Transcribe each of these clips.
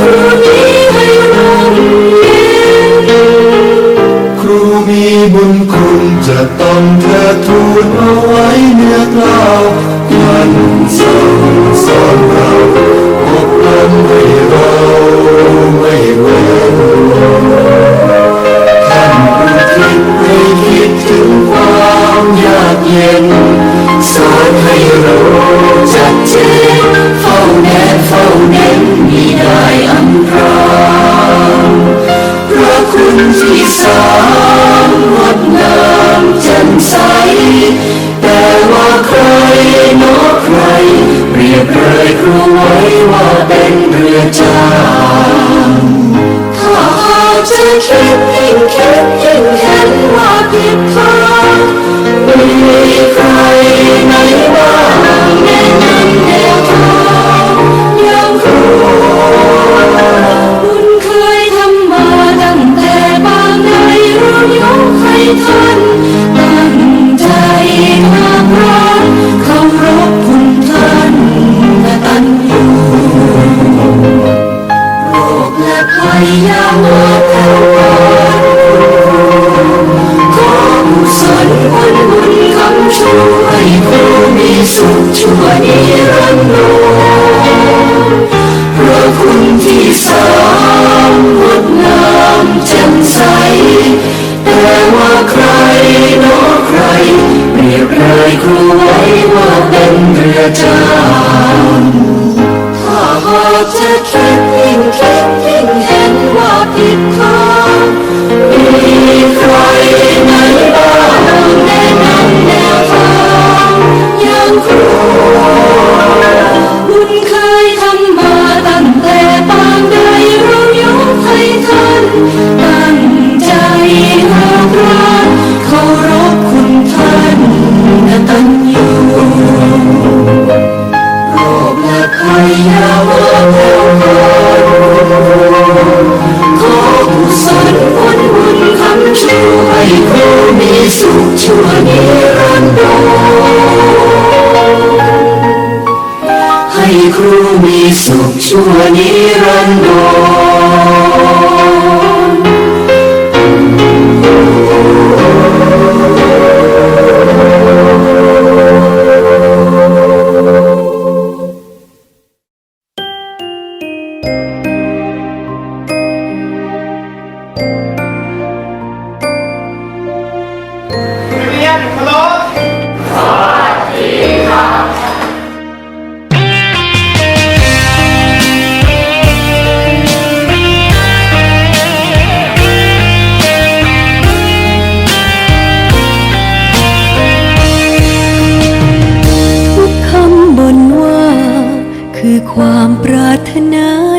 ครูนี้ให้ร่มเย็นครูมีบุญคุณจะต้องเธอทูลเอาไว้เนื้อกล่าวมันสั่งสอนเราอบรมให้เราไม่เว้นท่านอุทิศให้คิดถึงความยากเย็นสอนให้เราจัดเจน แนบเฝ้าเน้นมิได้อำพรางพระคุณที่สามงดงามแจ่มใส แต่ว่าใครเนอใคร เปรียบเลยครูไว้ว่าเป็นเรือจางถ้าหากจะคิดยิ่งคิดยิ่งเห็นว่าผิดทางมีใครไห จะคิดยิ่งคิดยิ่งเห็ นว่า มีสุขชั่วนิ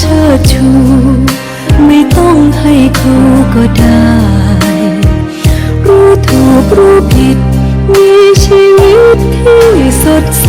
เชิดชูไม่ต้องให้เขาก็ได้ รู้ถูกรู้ผิด มีชีวิตที่สดใส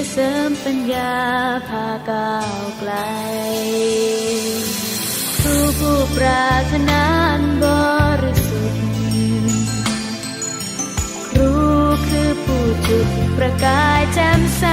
วยเสริมปัญญาพาก้าวไกลครูผู้ปรารถนาอันบริสุทธิ์ครูคือผู้จุดประกายแจ่มใส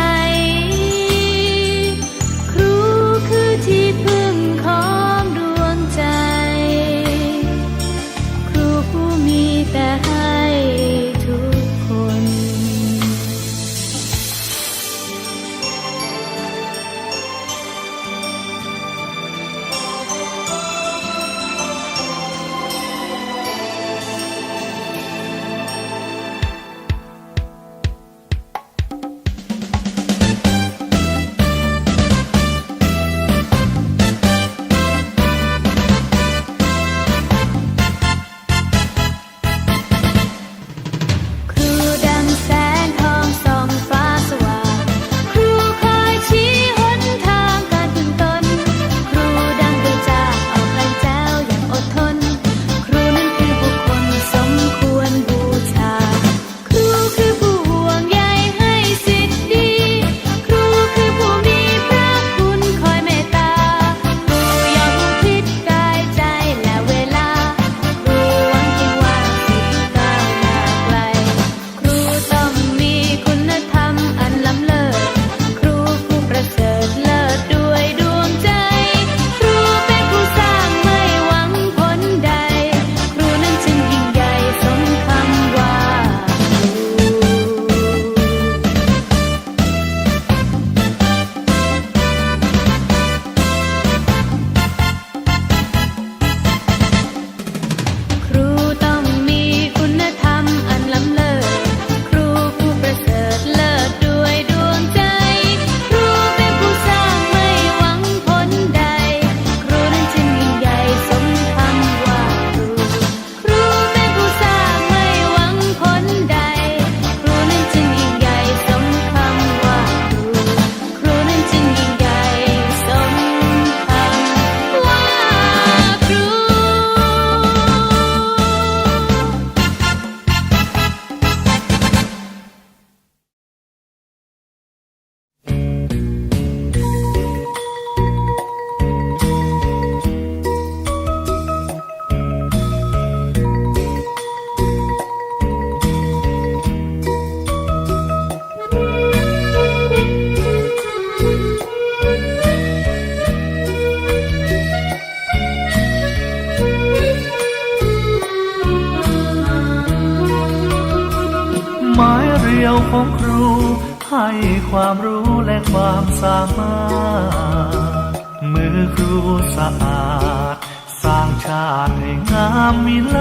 สามารถมือครูสะอาด สร้างชาติให้งามมีไล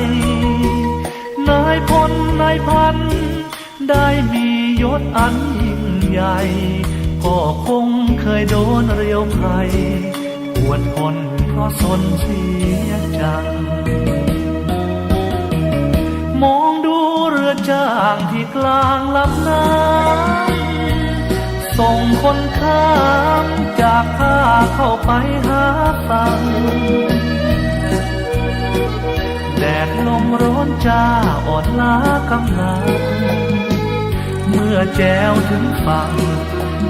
ยนายพลนายพัน ได้มียศอันยิ่งใหญ่พ่อคงเคยโดนเรียวไผ่ปวดทนเพราะสนเสียจัง มองดูเรือจ้างที่กลางลำน้ำ ส่งคนข้ามจากท่าเข้าไปหาฝั่งแดดลมร้อนจ้าอ่อนล้ากำลัง เมื่อแจวถึงฝั่ง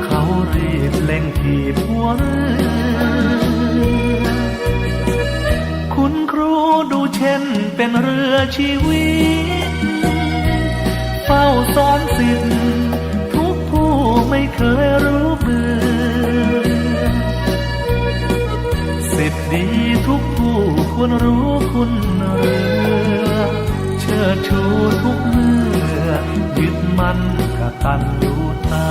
เขารีบเล่งทีบหัวเรือคุณครูดูเช่นเป็นเรือชีวิต เฝ้าสอนสิทธิ์ ไม่เคยรู้เบื่อ สิทธิดีทุกผู้ควรรู้คุณเรือเชิดชูทุกเมื่อ ยึดมันกตัญญูตา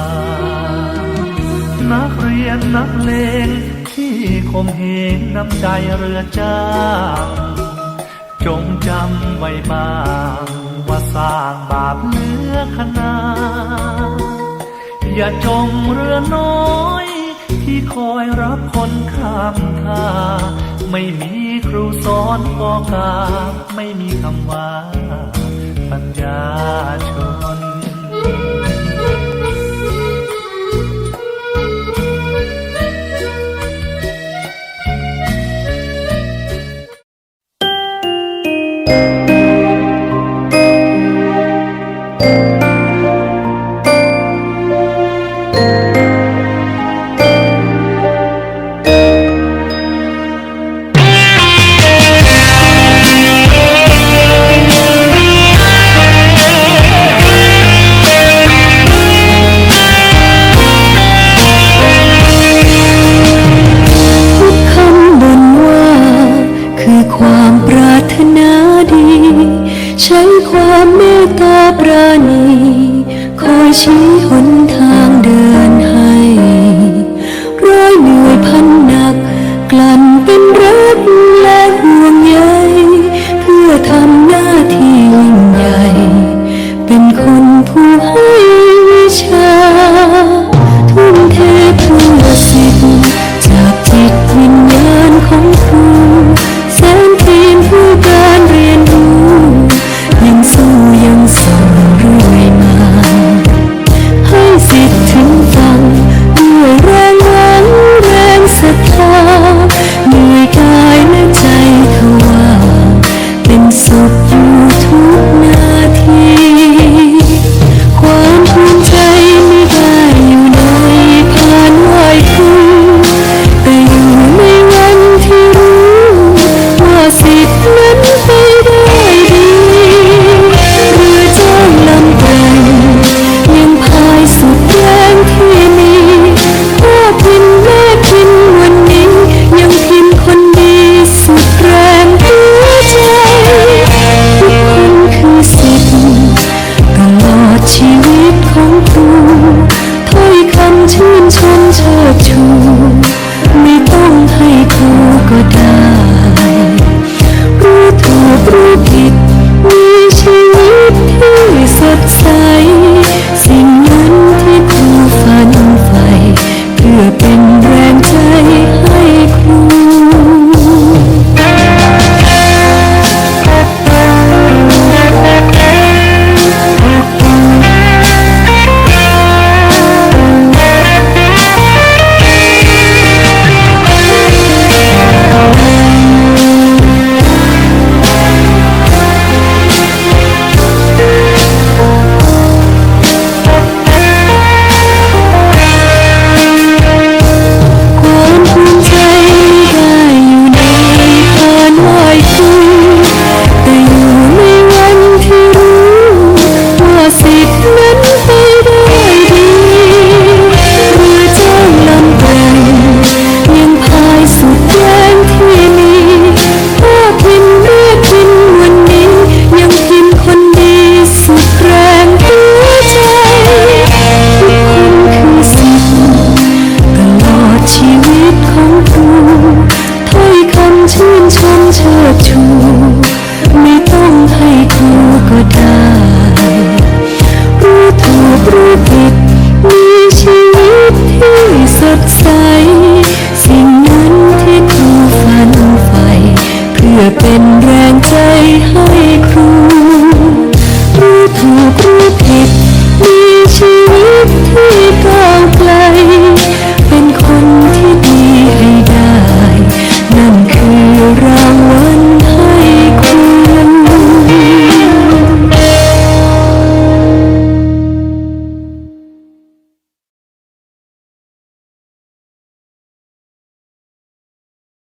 นักเรียนนักเลงที่ข่มเหงน้ำใจเรือจ้างจงจำไว้บ้าง ว่าสร้างบาปเหลือขนา อย่าจมเรือน้อย ที่คอยรับคนข้ามทาไม่มีครูสอนกอกา ไม่มีคำว่า ปัญญาชน